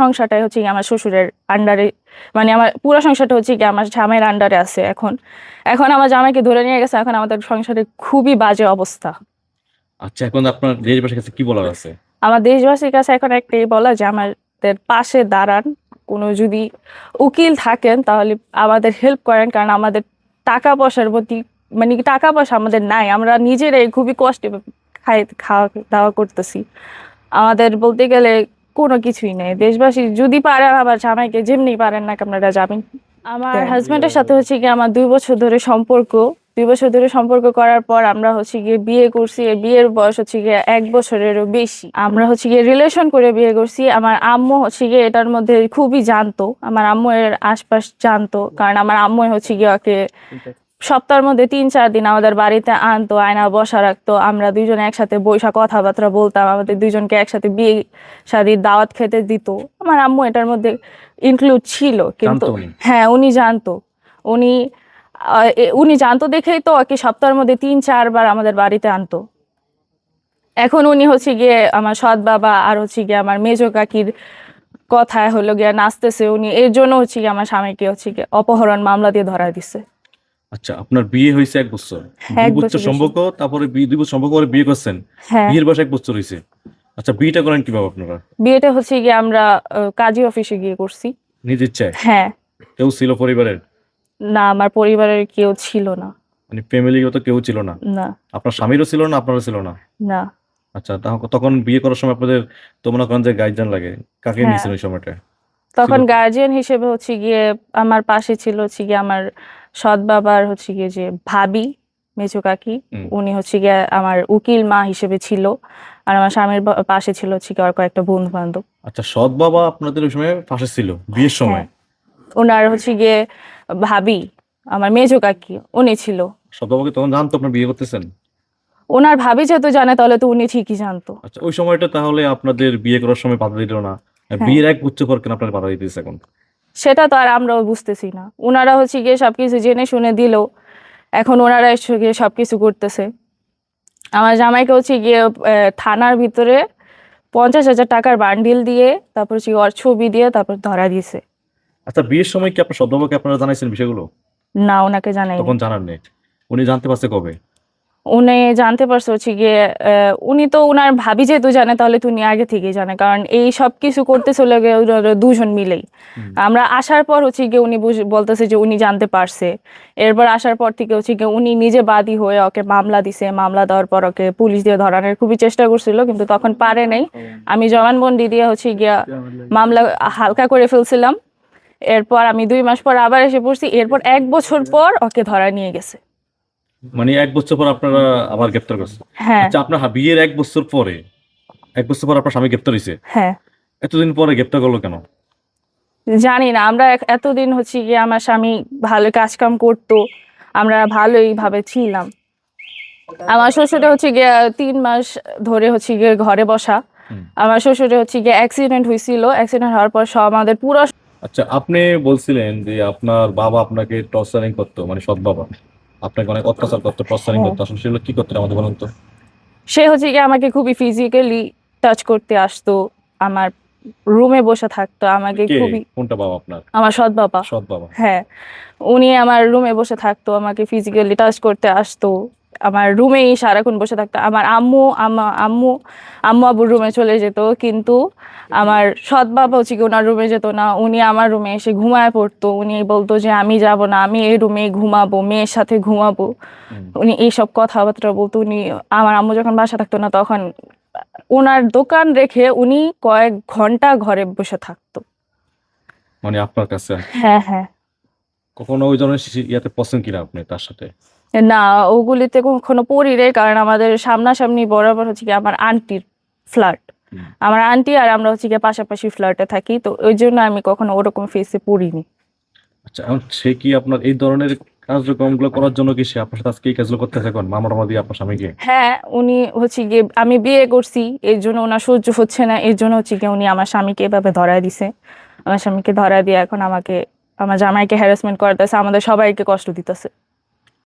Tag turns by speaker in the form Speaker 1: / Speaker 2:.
Speaker 1: সংসারটাই হচ্ছে কি আমার শ্বশুরের আন্ডারে মানে আমার পুরো সংসারটা হচ্ছে কি আমার জামাইয়ের আন্ডারে আছে এখন। এখন আমার জামাইকে ধরে নিয়ে গেছে এখন আমাদের সংসারে খুবই বাজে অবস্থা।
Speaker 2: আচ্ছা এখন আপনার দেশবাসীর কাছে কি বলার আছে?
Speaker 1: আমার দেশবাসীর কাছে এখন একটাই বলা যে আমাদের পাশে দাঁড়ান। কোনো যদি উকিল থাকেন তাহলে আমাদের হেল্প করেন কারণ আমাদের টাকা পয়সার প্রতি মানে টাকা পয়সা আমাদের নাই। আমরা নিজেরাই খুবই কষ্টে খাই খাওয়া দাওয়া করতেছি। আমাদের বলতে গেলে কোনো কিছুই নেই। দেশবাসী যদি পারেন আমার জামাইকে যেমনি পারেন না আপনারা যাবেন। আমার। হাজব্যান্ডের সাথে হচ্ছে কি আমার দুই বছর ধরে সম্পর্ক। দুই বছর ধরে সম্পর্ক করার পর আমরা হচ্ছে গিয়ে বিয়ে করছি। বিয়ের বয়স হচ্ছে গিয়ে এক বছরেরও বেশি। আমরা হচ্ছে গিয়ে রিলেশন করে বিয়ে করছি। আমার আম্মু হচ্ছে গিয়ে এটার মধ্যে খুবই জানতো। আমার আম্মু এর আশপাশ জানতো। কারণ আমার আম্মু হচ্ছে গিয়ে ওকে সপ্তাহের মধ্যে তিন চার দিন আমাদের বাড়িতে আনতো আয়না বসা রাখতো আমরা দুইজনে একসাথে বৈশা কথাবার্তা বলতাম আমাদের দুইজনকে একসাথে বিয়ে শাদির দাওয়াত খেতে দিত। আমার আম্মু এটার মধ্যে ইনক্লুড ছিল কিন্তু হ্যাঁ উনি জানতো। উনি উনি জানতো দেখেই তো কি সপ্তাহের মধ্যে তিন চারবার আমাদের বাড়িতে আনতো। এখন উনি হচ্ছে গিয়ে আমার সৎ বাবা আর হচ্ছে গিয়ে আমার মেজো কাকির কথায় হলো গিয়ে নাচতেছে উনি এর জন্য হচ্ছে গিয়ে আমার স্বামীকে হচ্ছে গিয়ে অপহরণ মামলা দিয়ে ধরা দিছে।
Speaker 2: আচ্ছা আপনার বিয়ে হয়েছে এক বছর।
Speaker 1: হ্যাঁ, এক
Speaker 2: দুই
Speaker 1: বছর
Speaker 2: বছর সম্পর্ক তারপরে দুই বছর সম্পর্ক করে বিয়ে করছেন।
Speaker 1: হ্যাঁ।
Speaker 2: বিয়ের বয়স এক বছর হয়েছে। আচ্ছা বিয়েটা করেন কীভাবে আপনারা?
Speaker 1: বিয়েটা হচ্ছে গিয়ে আমরা কাজী অফিসে গিয়ে করছি।
Speaker 2: নিজের ইচ্ছায়?
Speaker 1: হ্যাঁ।
Speaker 2: কেউ ছিল পরিবারের?
Speaker 1: না আমার পরিবারের কেউ ছিল না।
Speaker 2: মানে ফ্যামিলিগত কেউ ছিল না?
Speaker 1: না।
Speaker 2: আপনার স্বামীরও ছিল না আপনারও ছিল না?
Speaker 1: না।
Speaker 2: আচ্ছা তাহ- তখন বিয়ে করার সময় আপনাদের তো মনে করেন যে গাইডলাইন লাগে। কাকে
Speaker 1: হ্যাঁ।
Speaker 2: ওই সময়টা
Speaker 1: তখন। গার্জিয়ান হিসেবে হচ্ছে গিয়ে আমার পাশে ছিল হচ্ছে গিয়ে আমার সৎ বাবার হচ্ছে গিয়ে যে ভাবি মেজো কাকি উনি হচ্ছে গিয়ে আমার উকিল মা হিসেবে ছিল। আর আমার স্বামীর পাশে ছিল হচ্ছে গিয়ে আর কয়েকটা বন্ধু বান্ধব
Speaker 2: আচ্ছা সৎ বাবা আপনাদের ওই সময় পাশে ছিল বিয়ের সময়?
Speaker 1: ওনার হচ্ছে গিয়ে ভাবি আমার মেজো কাকি উনি ছিল।
Speaker 2: সৎ বাবাকে তখন জানতো আপনার বিয়ে করতেছেন?
Speaker 1: ওনার ভাবি যেহেতু জানে তাহলে তো উনি ঠিকই জানতো।
Speaker 2: আচ্ছা ওই সময়টা তাহলে আপনাদের বিয়ে করার সময় বাধা দিল না।
Speaker 1: হ্যাঁ।
Speaker 2: বিয়ের এক উচ্চ পর কেন আপনার বাধা দিতেছে এখন?
Speaker 1: সেটা তো আর আমরাও বুঝতেছি না। ওনারা হচ্ছে গিয়ে সব কিছু জেনে শুনে দিল। এখন ওনারা এসে গিয়ে সব কিছু করতেছে। আমার জামাইকে হচ্ছে গিয়ে থানার ভিতরে পঞ্চাশ হাজার টাকার বান্ডিল দিয়ে তারপর হচ্ছে ওর ছবি দিয়ে তারপর ধরা দিয়েছে।
Speaker 2: আচ্ছা বিয়ের সময় কি আপনার সৎ আপনারা জানাইছেন বিষয়গুলো?
Speaker 1: না ওনাকে জানাই
Speaker 2: তখন জানার নেই উনি জানতে পারছে কবে?
Speaker 1: উনি জানতে পারছে হচ্ছে গিয়ে উনি তো উনার ভাবি যেহেতু জানে তাহলে তো উনি আগে থেকেই জানে কারণ এই সব কিছু করতে চলে গিয়ে দুজন মিলেই। আমরা আসার পর হচ্ছে গিয়ে উনি বলতেছে যে উনি জানতে পারছে। এরপর আসার পর থেকে হচ্ছে গিয়ে উনি নিজে বাদী হয়ে ওকে মামলা দিছে মামলা দেওয়ার পর ওকে পুলিশ দিয়ে ধরানোর খুবই চেষ্টা করছিল কিন্তু তখন পারে নাই। আমি জবানবন্দি দিয়ে হচ্ছে গিয়া মামলা হালকা করে ফেলছিলাম। এরপর আমি দুই মাস পর আবার এসে পড়ছি এরপর এক বছর পর ওকে ধরা নিয়ে গেছে।
Speaker 2: মানে এক বছর পর আপনারা আবার গ্রেপ্তার করছেন।
Speaker 1: হ্যাঁ।
Speaker 2: আচ্ছা আপনার বিয়ের এক বছর পরে এক বছর পর আপনার স্বামী গ্রেপ্তার হয়েছে।
Speaker 1: হ্যাঁ।
Speaker 2: এতদিন পরে গ্রেপ্তার করল কেন?
Speaker 1: জানি না আমরা এতদিন হচ্ছে গিয়ে আমার স্বামী ভালো কাজ কাম করতো আমরা ভালোই ভাবে ছিলাম। আমার শ্বশুরে হচ্ছে গিয়ে তিন মাস ধরে হচ্ছে গিয়ে ঘরে বসা। আমার শ্বশুরে হচ্ছে গিয়ে অ্যাক্সিডেন্ট হয়েছিল। অ্যাক্সিডেন্ট হওয়ার পর সব আমাদের পুরো
Speaker 2: আচ্ছা আপনি বলছিলেন যে আপনার বাবা আপনাকে টর্চারিং করতো মানে সৎ বাবা। আপনাকে অনেক অত্যাচার করতো। করতো আসলে সেগুলো কি করতেন আমাদের বলুন তো?
Speaker 1: সে হচ্ছে গিয়ে আমাকে খুবই ফিজিক্যালি টাচ করতে আসতো আমার রুমে বসে থাকতো আমাকে খুবই
Speaker 2: কোনটা বাবা আপনার?
Speaker 1: আমার সৎ বাবা।
Speaker 2: সৎ বাবা।
Speaker 1: হ্যাঁ উনি আমার রুমে বসে থাকতো আমাকে ফিজিক্যালি টাচ করতে আসতো। আমার রুমেই সারাক্ষণ বসে থাকতো। আমার আম্মু আমা আম্মু আম্মু আব্বুর রুমে চলে যেত কিন্তু আমার সৎ বাবা হচ্ছে কি ওনার রুমে যেত না। উনি আমার রুমে এসে ঘুমায় পড়তো। উনি বলতো যে আমি যাব না আমি এই রুমে ঘুমাবো মেয়ের সাথে ঘুমাবো। উনি এইসব কথাবার্তা বলতো। উনি আমার আম্মু যখন বাসা থাকতো না তখন ওনার দোকান রেখে উনি কয়েক ঘণ্টা ঘরে বসে থাকতো।
Speaker 2: মানে আপনার কাছে?
Speaker 1: হ্যাঁ হ্যাঁ।
Speaker 2: কখনো ওই ধরনের ইয়াতে পছন্দ কিনা আপনি তার সাথে?
Speaker 1: না ওগুলিতে কখনো পড়ি রে কারণ আমাদের সামনাসামনি বরাবর হচ্ছে কি আমার আন্টির ফ্ল্যাট আমার আন্টি আর আমরা হচ্ছে কি পাশাপাশি ফ্ল্যাটে থাকি তো ওই জন্য আমি কখনো ওরকম ফেসে পড়িনি।
Speaker 2: আচ্ছা এখন সে কি আপনার এই ধরনের কার্যক্রমগুলো করার জন্য কি সে আপনার সাথে আজকে এই কাজগুলো করতে থাকেন মামা টামা দিয়ে আপনার স্বামীকে?
Speaker 1: হ্যাঁ উনি হচ্ছে গিয়ে আমি বিয়ে করছি এর জন্য ওনার সহ্য হচ্ছে না এর জন্য হচ্ছে গিয়ে উনি আমার স্বামীকে এভাবে ধরায় দিছে। আমার স্বামীকে ধরা দিয়ে এখন আমাকে আমার জামাইকে হ্যারাসমেন্ট করতেছে আমাদের সবাইকে কষ্ট দিতেছে।